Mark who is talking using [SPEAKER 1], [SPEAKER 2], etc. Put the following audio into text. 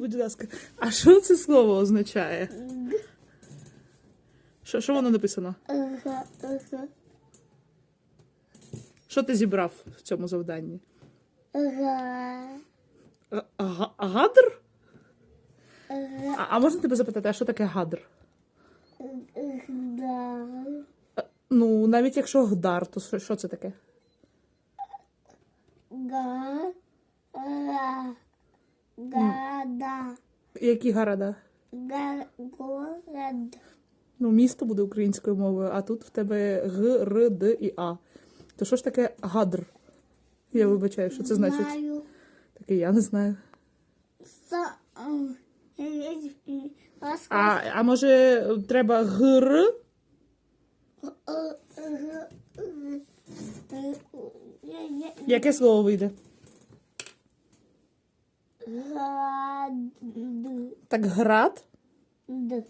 [SPEAKER 1] будь ласка, а що це слово означає? Що, що воно написано? Що ти зібрав в цьому завданні?
[SPEAKER 2] ага,
[SPEAKER 1] А- Гадр? А, а можна тебе запитати, а що таке гадр?
[SPEAKER 2] да,
[SPEAKER 1] Ну, навіть якщо гдар, то що, це таке?
[SPEAKER 2] га, гада,
[SPEAKER 1] Які города?
[SPEAKER 2] га, город,
[SPEAKER 1] Ну, місто буде українською мовою, а тут в тебе Г, Р, Д і А. То що ж таке гадр? Я вибачаю, що це значить?
[SPEAKER 2] знаю,
[SPEAKER 1] Таке я не знаю.
[SPEAKER 2] са,
[SPEAKER 1] А, а може треба гр? Яке слово вийде?
[SPEAKER 2] Гад,
[SPEAKER 1] Так град?
[SPEAKER 2] д,